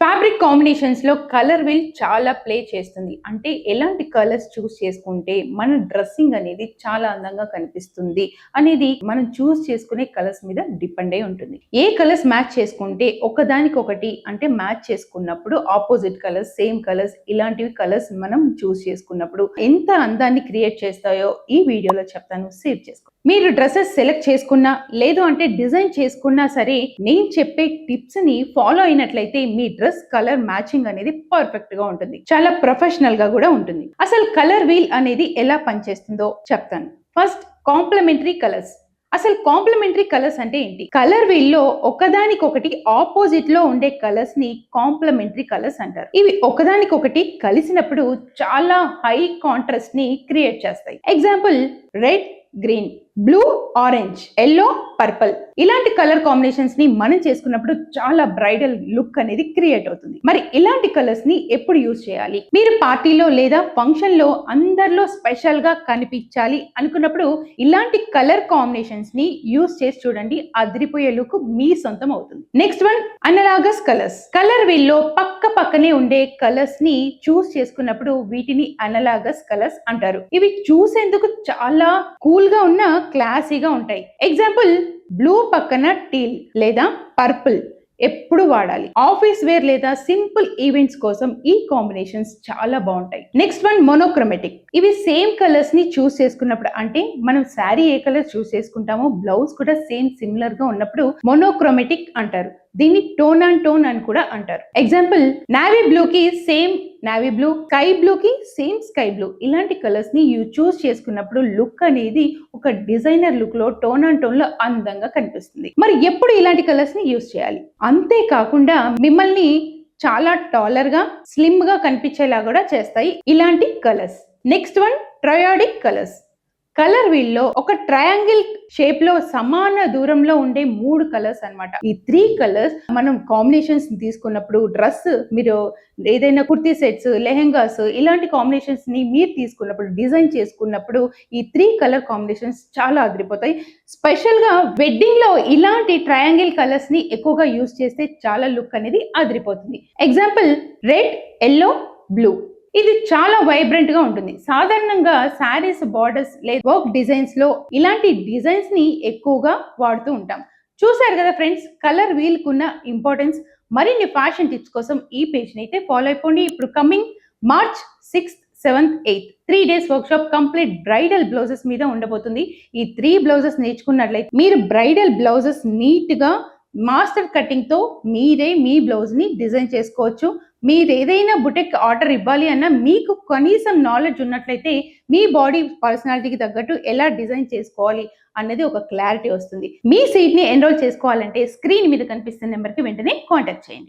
Fabric కాంబినేషన్స్లో colour will చాలా play చేస్తుంది. అంటే ఎలాంటి కలర్స్ చూస్ చేసుకుంటే మన డ్రెస్సింగ్ అనేది చాలా అందంగా కనిపిస్తుంది అనేది మనం చూస్ చేసుకునే కలర్స్ మీద డిపెండ్ అయి ఉంటుంది. ఏ కలర్స్ మ్యాచ్ చేసుకుంటే ఒకదానికొకటి అంటే మ్యాచ్ చేసుకున్నప్పుడు ఆపోజిట్ కలర్స్ సేమ్ కలర్స్ ఇలాంటివి కలర్స్ మనం చూస్ చేసుకున్నప్పుడు ఎంత అందాన్ని క్రియేట్ చేస్తాయో ఈ వీడియోలో చెప్తాను. సేవ్ చేసుకో. మీరు డ్రెస్సెస్ సెలెక్ట్ చేసుకున్నా లేదు అంటే డిజైన్ చేసుకున్నా సరే నేను చెప్పే టిప్స్ని ఫాలో అయినట్లయితే మీ డ్రెస్ కలర్ మ్యాచింగ్ అనేది పర్ఫెక్ట్గా ఉంటుంది. చాలా ప్రొఫెషనల్గా కూడా ఉంటుంది. అసలు కలర్ వీల్ అనేది ఎలా పనిచేస్తుందో చెప్తాను. ఫస్ట్ కాంప్లిమెంటరీ కలర్స్ అసలు కాంప్లిమెంటరీ కలర్స్ అంటే ఏంటి? కలర్ వీల్లో ఒకదానికొకటి ఆపోజిట్లో ఉండే కలర్స్ని కాంప్లిమెంటరీ కలర్స్ అంటారు. ఇవి ఒకదానికొకటి కలిసినప్పుడు చాలా హై కాంట్రాస్ట్ని క్రియేట్ చేస్తాయి. Example red green blue orange yellow purple. ఇలాంటి కలర్ కాంబినేషన్స్ని మనం చేసుకున్నప్పుడు చాలా బ్రైడల్ లుక్ అనేది క్రియేట్ అవుతుంది. మరి ఇలాంటి కలర్స్ని ఎప్పుడు యూజ్ చేయాలి? మీరు పార్టీలో లేదా ఫంక్షన్లో అందరిలో స్పెషల్గా కనిపించాలి అనుకున్నప్పుడు ఇలాంటి కలర్ కాంబినేషన్స్ని యూజ్ చేసి చూడండి అదిరిపోయే లుక్ మీ సొంతం అవుతుంది. Next one analogous colours. Colour వీల్లో పక్క పక్కనే ఉండే కలర్స్ని చూస్ చేసుకున్నప్పుడు వీటిని అనలాగస్ కలర్స్ అంటారు. ఇవి చూసేందుకు చాలా కూల్గా ఉన్న క్లాసీగా ఉంటాయి. ఎగ్జాంపుల్ బ్లూ పక్కన టీల్ లేదా పర్పుల్ ఎప్పుడు వాడాలి. ఆఫీస్ వేర్ లేదా సింపుల్ ఈవెంట్స్ కోసం ఈ కాంబినేషన్స్ చాలా బాగుంటాయి. నెక్స్ట్ వన్ మోనోక్రోమెటిక్ ఇవి సేమ్ కలర్స్ని చూస్ చేసుకున్నప్పుడు అంటే మనం శారీ ఏ కలర్ చూస్ చేసుకుంటామో బ్లౌజ్ కూడా సేమ్ సిమిలర్గా ఉన్నప్పుడు మోనోక్రోమెటిక్ అంటారు. దీన్ని టోన్ అండ్ టోన్ అని కూడా అంటారు. ఎగ్జాంపుల్ నావీ బ్లూ కి same navy blue sky blue కి సేమ్ స్కై బ్లూ ఇలాంటి కలర్స్ని యూ చూస్ చేసుకున్నప్పుడు లుక్ అనేది ఒక డిజైనర్ లుక్లో టోన్ అండ్ టోన్లో అందంగా కనిపిస్తుంది. మరి ఎప్పుడు ఇలాంటి కలర్స్ని యూస్ చేయాలి? అంతేకాకుండా మిమ్మల్ని చాలా టాలర్గా స్లిమ్గా కనిపించేలా కూడా చేస్తాయి ఇలాంటి colours next one triadic colours colour వీల్లో ఒక ట్రయాంగిల్ షేప్లో సమాన దూరంలో ఉండే మూడు కలర్స్ అన్నమాట. ఈ త్రీ కలర్స్ మనం కాంబినేషన్స్ తీసుకున్నప్పుడు డ్రెస్ మీరు ఏదైనా కుర్తీ సెట్స్ లెహెంగాస్ ఇలాంటి కాంబినేషన్స్ని మీరు తీసుకున్నప్పుడు డిజైన్ చేసుకున్నప్పుడు ఈ త్రీ కలర్ కాంబినేషన్స్ చాలా అదిరిపోతాయి. స్పెషల్గా వెడ్డింగ్లో ఇలాంటి ట్రయాంగిల్ కలర్స్ని ఎక్కువగా యూస్ చేస్తే చాలా లుక్ అనేది అదిరిపోతుంది. Example red yellow blue. ఇది చాలా వైబ్రెంట్గా ఉంటుంది. సాధారణంగా శారీస్ బార్డర్స్ లేదా వర్క్ డిజైన్స్లో ఇలాంటి డిజైన్స్ని ఎక్కువగా వాడుతూ ఉంటాం. చూసారు కదా ఫ్రెండ్స్ కలర్ వీల్ కున్న ఇంపార్టెన్స్ మరిన్ని ఫ్యాషన్ టిప్స్ కోసం ఈ పేజ్ని అయితే ఫాలో అయిపోండి. ఇప్పుడు coming March sixth seventh eighth three days workshop complete bridal blouses మీద ఉండబోతుంది. ఈ త్రీ బ్లౌజెస్ నేర్చుకున్నట్లయితే మీరు బ్రైడల్ బ్లౌజెస్ నీట్గా మాస్టర్ కటింగ్తో మీరే మీ బ్లౌజ్ని డిజైన్ చేసుకోవచ్చు. మీరు ఏదైనా బుటెక్ ఆర్డర్ ఇవ్వాలి అన్న మీకు కనీసం నాలెడ్జ్ ఉన్నట్లయితే మీ బాడీ పర్సనాలిటీకి తగ్గట్టు ఎలా డిజైన్ చేసుకోవాలి అన్నది ఒక క్లారిటీ వస్తుంది. మీ సీట్ని ఎన్రోల్ చేసుకోవాలంటే స్క్రీన్ మీద కనిపిస్తున్న నెంబర్కి వెంటనే కాంటాక్ట్ చేయండి.